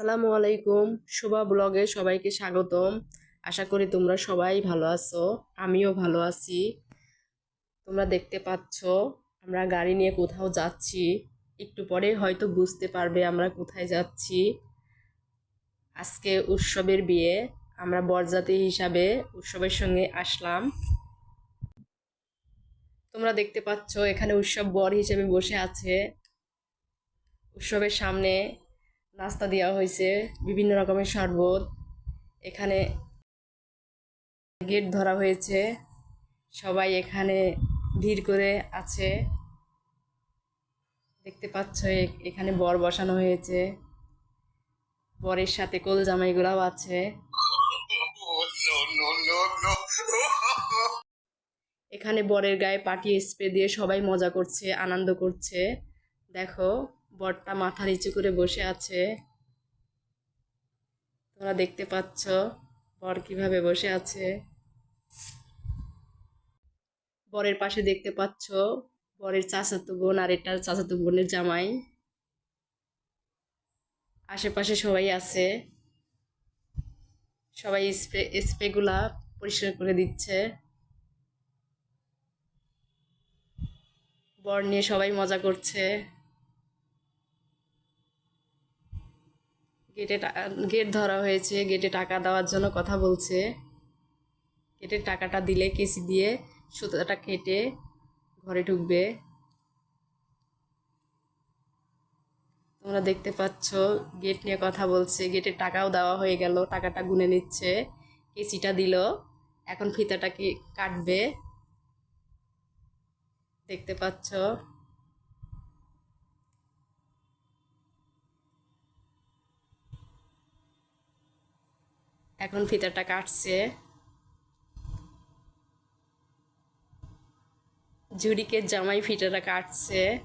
আসসালামু আলাইকুম। শোভা ব্লগে সবাইকে স্বাগতম। আশা করি তোমরা সবাই ভালো আছো। আমিও ভালো আছি। তোমরা দেখতে পাচ্ছ, আমরা গাড়ি নিয়ে কোথাও যাচ্ছি। একটু পরে হয়তো বুঝতে পারবে আমরা কোথায় যাচ্ছি। আজকে উৎসবের বিয়ে, আমরা বরজাতি হিসাবে উৎসবের সঙ্গে আসলাম। তোমরা দেখতে পাচ্ছ, এখানে উৎসব বর হিসেবে বসে আছে। উৎসবের সামনে নাস্তা দেওয়া হয়েছে, বিভিন্ন রকমের শরবত এখানে গেট ধরা হয়েছে, সবাই এখানে ভিড় করে আছে দেখতে পাচ্ছ এখানে বর বসানো হয়েছে, বরের সাথে কোল জামাইগুলাও আছে. এখানে বরের গায়ে পাটি স্প্রে দিয়ে সবাই মজা করছে, আনন্দ করছে দেখো বরটা মাথা নিচু করে বসে আছে। তোমরা দেখতে পাচ্ছ বর কীভাবে বসে আছে। বরের পাশে দেখতে পাচ্ছ বরের চাচাতো বোন আর এটা চাচাতো বোনের জামাই। আশেপাশে সবাই আছে। সবাই স্প্রে, স্প্রেগুলা পরিষ্কার করে দিচ্ছে। বর নিয়ে সবাই মজা করছে। গেটে গেট ধরা হয়েছে, গেটে টাকা দেওয়ার জন্য কথা বলছে। গেটের টাকাটা দিলে, কেসি দিয়ে সুতোটা কেটে ঘরে ঢুকবে। তোমরা দেখতে পাচ্ছ, গেট নিয়ে কথা বলছে গেটের টাকাও দেওয়া হয়ে গেল, টাকাটা গুনে নিচ্ছে, কেসিটা দিল, এখন ফিতাটাকে কাটবে? দেখতে পাচ্ছ। এখন ফিতাটা কাটছে। ঝুড়িকে জামাই ফিতাটা কাটছে।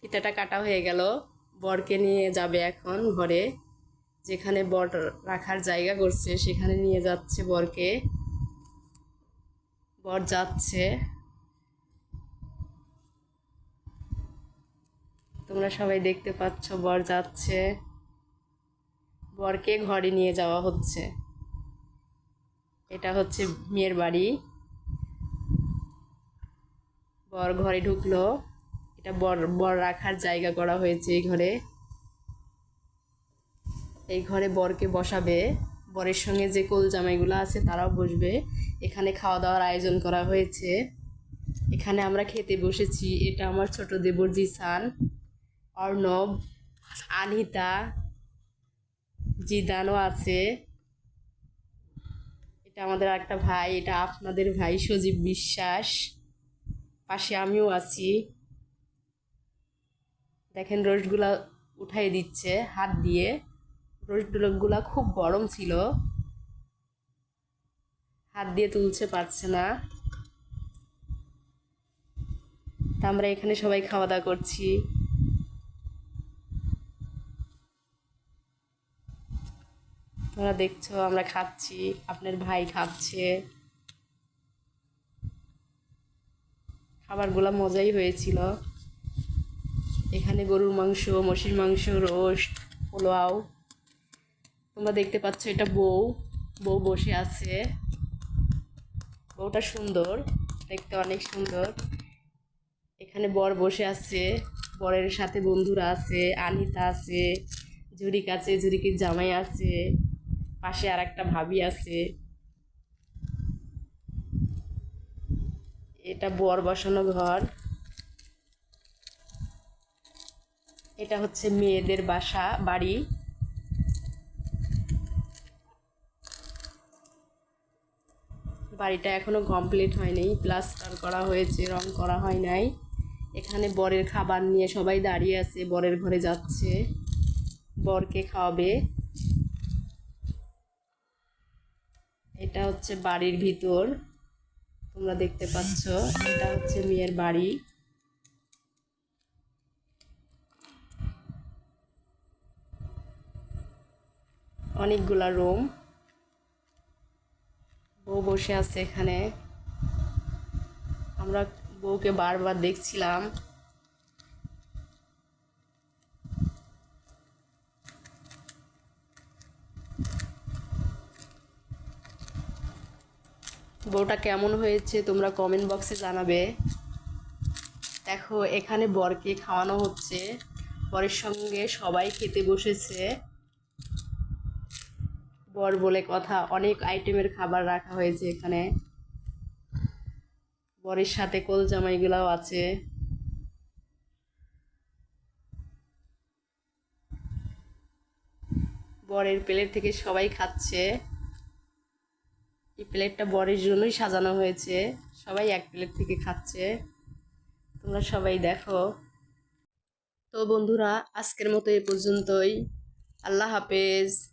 ফিতাটা কাটা হয়ে গেল। বরকে নিয়ে যাবে এখন ঘরে। যেখানে বর রাখার জায়গা করছে, সেখানে নিয়ে যাচ্ছে বরকে। বর যাচ্ছে। তোমরা সবাই দেখতে পাচ্ছ, বর যাচ্ছে। বরকে ঘরে নিয়ে যাওয়া হচ্ছে। এটা হচ্ছে মেয়ের বাড়ি। বর ঘরে ঢুকলো। এটা বর বর রাখার জায়গা করা হয়েছে এই ঘরে। এই ঘরে বরকে বসাবে। বরের সঙ্গে যে কোল জামাইগুলো আছে তারাও বসবে। এখানে খাওয়া দাওয়ার আয়োজন করা হয়েছে। এখানে আমরা খেতে বসেছি। এটা আমার ছোট দেবর জিসান অর্ণব, আনিতা জিদানও আছে। এটা আমাদের একটা ভাই, এটা আপনাদের ভাই সজীব বিশ্বাস। পাশে আমিও আছি। দেখেন, রোস্টগুলা উঠাই দিচ্ছে হাত দিয়ে। রোস্টগুলা খুব গরম ছিল। হাত দিয়ে তুলছে, পারছে না। তা আমরা এখানে সবাই খাওয়া দাওয়া করছি। তোমরা দেখছ, আমরা খাচ্ছি, আপনার ভাই খাচ্ছে। খাবারগুলো মজাই হয়েছিল। এখানে গরুর মাংস, মসির মাংস, রোস্ট, পোলাও। তোমরা দেখতে পাচ্ছ, এটা বউ। বউ বসে আছে। বউটা সুন্দর, দেখতে অনেক সুন্দর। এখানে বর বসে আছে। বরের সাথে বন্ধুরা আছে, আনিতা আছে জুরিক আছে জুরিকের জামাই আছে। পাশে আর একটা ভাবি আছে। এটা বর বসানো ঘর। এটা হচ্ছে মেয়েদের বাসা, বাড়ি। বাড়িটা এখনও কমপ্লিট হয়নি, প্লাস্টার করা হয়েছে, রং করা হয় নাই। এখানে বরের খাবার নিয়ে সবাই দাঁড়িয়ে আছে, বরের ঘরে যাচ্ছে। বরকে খাওয়াবে। এটা হচ্ছে বাড়ির ভিতর। তোমরা দেখতে পাচ্ছ, এটা হচ্ছে মেয়ের বাড়ি। অনেকগুলা রুম। বউ বসে আছে এখানে। আমরা বউকে বারবার দেখছিলাম। বউটা কেমন হয়েছে তোমরা কমেন্ট বক্সে জানাবে। দেখো, এখানে বরকে খাওয়ানো হচ্ছে। বরের সঙ্গে সবাই খেতে বসেছে। বর বলে কথা, অনেক আইটেমের খাবার রাখা হয়েছে এখানে। বরের সাথে কোল জামাইগুলাও আছে। বরের প্লেট থেকে সবাই খাচ্ছে। এই প্লেটটা বরের জন্যই সাজানো হয়েছে। সবাই এক প্লেট থেকে খাচ্ছে। তোমরা সবাই দেখো। তো বন্ধুরা, আজকের মতো এ পর্যন্তই। আল্লাহ হাফেজ।